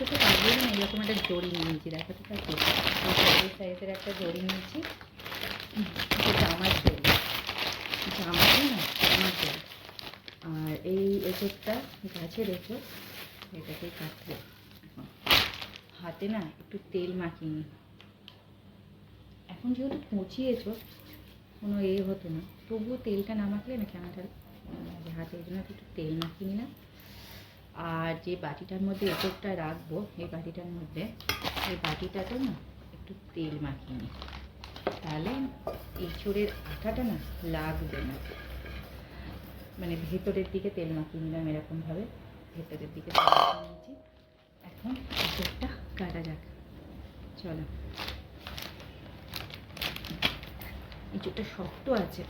ছোটো কাগজ না এরকম একটা জড়ি নিয়েছি। দেখো তো কাকু এই সাইজের একটা জড়ি নিয়েছি। জামার জড়ি। জামাতে না, জামার জড়ি। আর এই এঁচোড়টা গাছের এঁচোড়, এটাকে কাটবো। হাতে না একটু তেল মাখিয়ে নিই। এখন যেহেতু কচি কোনো এ হতো না। তবুও তেলটা না মাখলে না কেমনটা হাতে জন্য একটু তেল মাখিয়ে নিলাম। আর যে বাটিটার মধ্যে এঁচোড়টা রাখব, এই বাটিটার মধ্যে, এই বাটিটাতে না একটু তেল মাখিয়ে নিই। তাহলে এঁচোড়ের আঠাটা না লাগবে না। মানে ভেতরের দিকে তেল মাখিয়ে নিলাম এরকমভাবে, ভেতরের দিকে তেল মাখিয়ে নিয়েছি। এখন এঁচোড়টা কাটা যাক। চলো। এঁচোড়টা শক্ত আছে!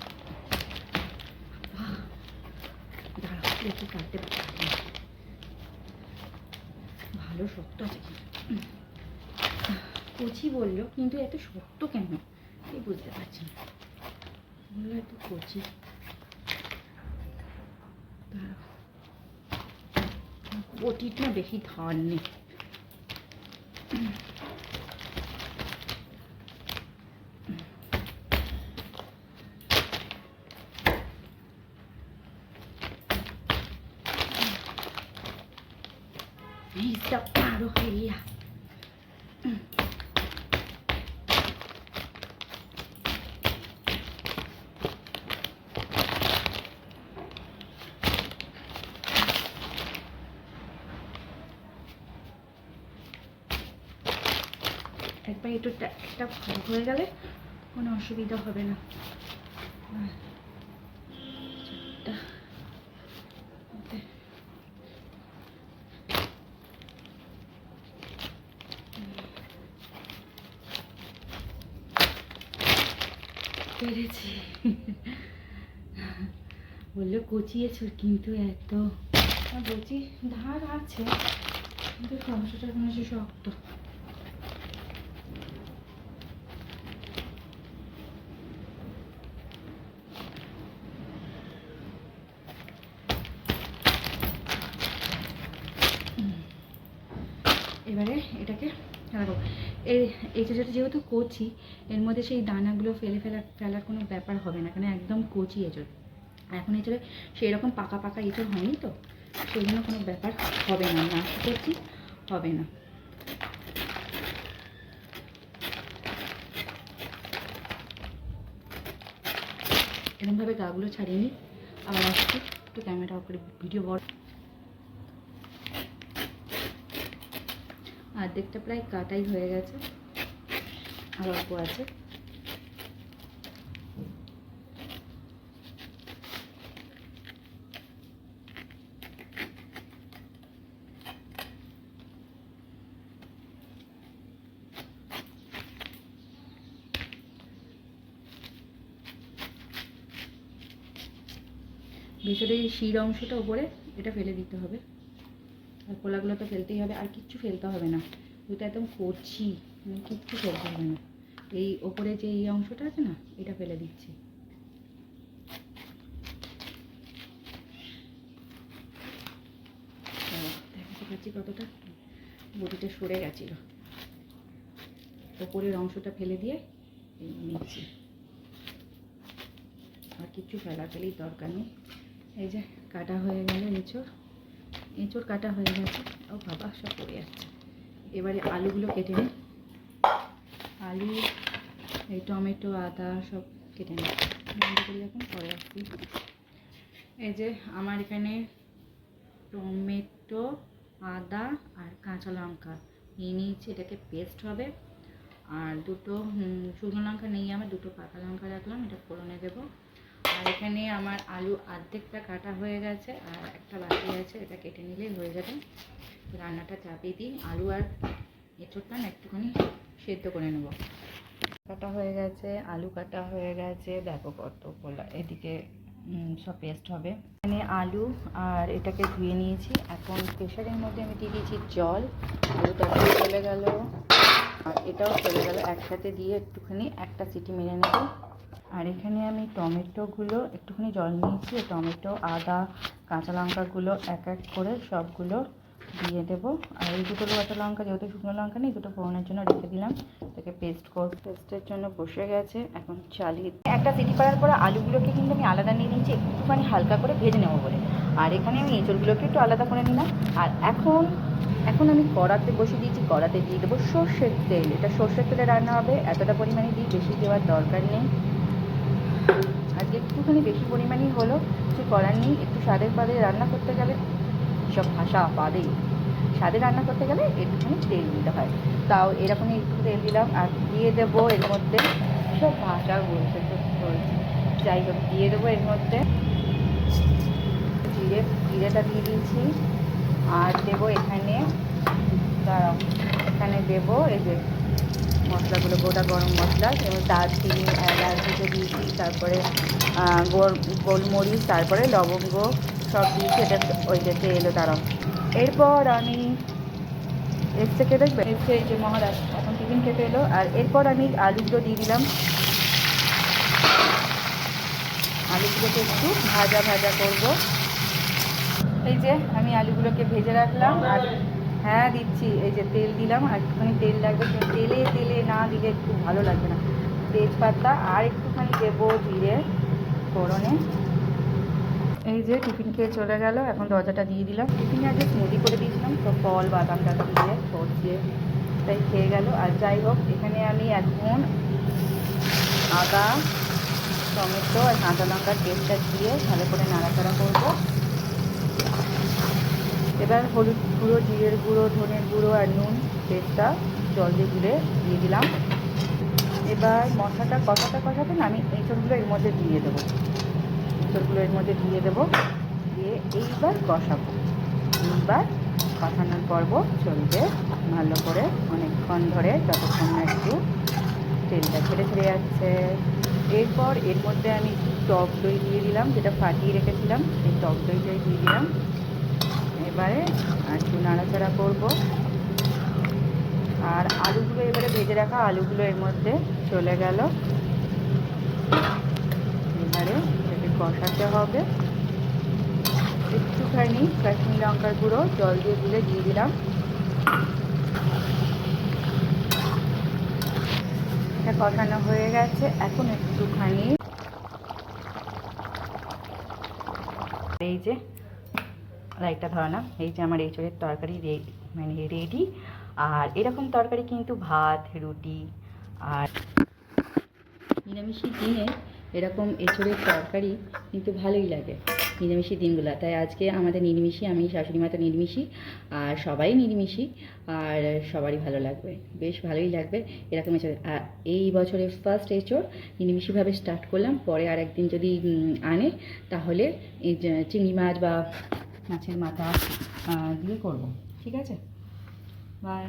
দাঁড়াও একটু কাটতে পারছি না। ভালো শক্ত আছে। কচি বলল, কিন্তু এত শক্ত কেন? এই বুঝতে পারছি না। বলল, এত কচি। না বেশি ধার নেই। Claro, Gelia. একবার একটু একটা হয়ে গেলে কোনো অসুবিধা হবে না পেরেছি। বলল, কচিয়েছ কিন্তু এত। বলছি, ধার আছে, কিন্তু সমস্যাটা মনে হচ্ছে শক্ত। এবারে এটাকে রাখো এই যেটা যেহেতু কচি এর মধ্যে সেই দানাগুলো ফেলে ফেলা, ফেলার কোনো ব্যাপার হবে না, কেন একদম কচি এঁচড়। এখন এঁচড়ে সেই রকম পাকা পাকা এঁচড় হয়নি তো সেই জন্য কোনো ব্যাপার হবে না না করছি হবে না। এরকমভাবে গাগুলো ছাড়িয়ে নিই, আবার আসছি, একটু ক্যামেরা করে ভিডিও বড়। অর্ধেকটা প্রায় কাটাই হয়ে গেছে। আর অল্প আছে। ভেতরে এই শির অংশটা উপরে এটা ফেলে দিতে হবে। আর কোলাগুলো তো ফেলতেই হবে, আর কিচ্ছু ফেলতে হবে না। ওইটা একদম করছি মানে কিচ্ছু ফেলতে হবে না। এই ওপরে যে এই অংশটা আছে না, এটা ফেলে দিচ্ছি। দেখাতে পাচ্ছি কতটা বটিটা সরে গেছিল। ওপরের অংশটা ফেলে দিয়ে নিচ্ছি। আর কিছু ফেলাফেলির দরকার নেই। এই যে, কাটা হয়ে গেল এঁচড়। এঁচড় কাটা হয়ে গেছে। ও বাবা, সব পড়ে যাচ্ছে। এবারে আলুগুলো কেটে নিই আলু, এই টমেটো, আদা সব কেটে নিই বন্ধ করি এখন পরে আসছি। এই যে আমার এখানে টমেটো, আদা আর কাঁচা লঙ্কা নিয়ে নিয়েছি। এটাকে পেস্ট হবে। আর দুটো শুকনো লঙ্কা নেই আমার দুটো পাকা লঙ্কা রাখলাম। এটা ফোড়নে দেবো। আর এখানে আমার আলু অর্ধেকটা কাটা হয়ে গেছে আর একটা বাকি আছে, এটা কেটে নিলেই হয়ে যাবে। রান্নাটা চাপিয়ে দিই। আলু আর এঁচোড়টা না একটুখানি সেদ্ধ করে নেব। কাটা হয়ে গেছে, আলু কাটা হয়ে গেছে। দেখো কত গোলা এদিকে সব পেস্ট হবে। এখানে আলু আর এটাকে ধুয়ে নিয়েছি। এখন প্রেশারের মধ্যে আমি দিয়ে দিয়েছি জল। আলুটা দিয়ে চলে গেল। আর এটাও চলে গেল। একসাথে দিয়ে একটুখানি একটা সিটি মেরে নেব। আর এখানে আমি টমেটোগুলো একটুখানি জল নিয়েছি টমেটো, আদা, কাঁচা লঙ্কাগুলো এক এক করে সবগুলো দিয়ে দেবো। আর এই দুটো কাঁচা লঙ্কা, যেহেতু শুকনো লঙ্কা নেই, দুটো ফোড়নের জন্য রেখে দিলাম। তাকে পেস্ট কর পেস্টের জন্য বসে গেছে, এখন চালিয়ে একটা সিটি পাড়ার পরে আলুগুলোকে কিন্তু আমি আলাদা নিয়ে নিচ্ছি একটুখানি হালকা করে ভেজে নেব বলে। আর এখানে আমি এঁচড়গুলোকে একটু আলাদা করে নিলাম। আর এখন এখন আমি কড়াতে বসিয়ে দিয়েছি, কড়াতে দিয়ে দেবো সর্ষের তেল। এটা সর্ষের তেলে রান্না হবে, এতটা পরিমাণে দিই বেশি দেওয়ার দরকার নেই। আজকে একটুখানি বেশি পরিমাণেই হলো, কিছু করার নেই, একটু স্বাদের পাদে রান্না করতে গেলে, সব ভাষা পাদে। স্বাদে রান্না করতে গেলে একটুখানি তেল দিতে হয়। তাও এরকমই একটু তেল দিলাম, আর দিয়ে দেবো এর মধ্যে সব ভাষা বলতে তো বলছি। যাই হোক, দিয়ে দেবো এর মধ্যে। জিরে, জিরেটা দিয়ে দিয়েছি। আর দেবো এখানে এখানে দেবো এই যে মশলাগুলো গোটা গরম মশলা, যেমন দারচিনি, এলাচ দুটো দিয়েছি, তারপরে গোলমরিচ, তারপরে লবঙ্গ সব দিয়েছি, এটা ওই যে তেলও দাঁড়াও এরপর আমি এসছে কে দেখবে এসছে এই যে মহারাজ এখন টিফিন খেতে এলো, আর এরপর আমি আলুগুলো দিয়ে দিলাম। আলুগুলোকে একটু ভাজা ভাজা করব। এই যে, আমি আলুগুলোকে ভেজে রাখলাম। আর হ্যাঁ দিচ্ছি। এই যে তেল দিলাম, আর একটুখানি তেল লাগবে। তেলে তেলে না দিলে একটু ভালো লাগবে না। তেজপাতা আর একটুখানি দেবো জিরে, ফোড়নে। এই যে টিফিন খেয়ে চলে গেল, এখন দরজাটা দিয়ে দিলাম। টিফিনে আগে স্মুদি করে দিয়েছিলাম, তো ফল, বাদাম টাদাম দিয়ে ফোট দিয়ে তাই খেয়ে গেল। আর যাই হোক, এখানে আমি এখন আদা, টমেটো আর কাঁচা লঙ্কার পেস্টটা দিয়ে ভালো করে নাড়াচাড়া করব। এবার হলুদ গুঁড়ো, জিরের গুঁড়ো, ধনের গুঁড়ো আর নুন, পেস্টটা জল দিয়ে গুলে দিয়ে দিলাম। এবার মশলাটা কষাতে কষাতে না আমি এঁচড়গুলো এর মধ্যে দিয়ে দেবো। এঁচড়গুলো এর মধ্যে দিয়ে দেবো। দিয়ে এইবার কষাবো। এইবার কষানোর পর্ব চলবে ভালো করে অনেকক্ষণ ধরে যতক্ষণ না একটু তেলটা ছেড়ে ছেড়ে যাচ্ছে। এরপর এর মধ্যে আমি টক দই দিয়ে দিলাম, যেটা ফাটিয়ে রেখেছিলাম, সেই টক দইটাই দিয়ে দিলাম। এবারে একটু নাড়াচাড়া করব। আর আলুগুলো এবারে ভেজে রাখা আলুগুলো এর মধ্যে চলে গেল। এবারে এটাকে কষাতে হবে। একটুখানি কাশ্মীর লঙ্কার গুঁড়ো, জল দিয়ে দিলে দিয়ে দিলাম। এটা কষানো হয়ে গেছে। এখন একটুখানি এই যে লাইটটা ধরালাম এই যে আমার এঁচড়ের তরকারি মানে রেডি আর এরকম তরকারি কিন্তু ভাত, রুটি, আর নিরামিষের দিনে এরকম এঁচড়ের তরকারি কিন্তু ভালোই লাগে নিরামিষি দিনগুলো। তাই আজকে আমাদের নিরামিষি আমি, শাশুড়ি মাতা নিরামিষি আর সবাই নিরামিষি আর সবারই ভালো লাগবে, বেশ ভালোই লাগবে এরকম এঁচড়। আর এই বছরের ফার্স্ট এঁচড় নিরামিষিভাবে স্টার্ট করলাম, পরে আর একদিন যদি আনে তাহলে চিংড়ি মাছ বা মাছের মাথা দিয়ে করব। ঠিক আছে? বাই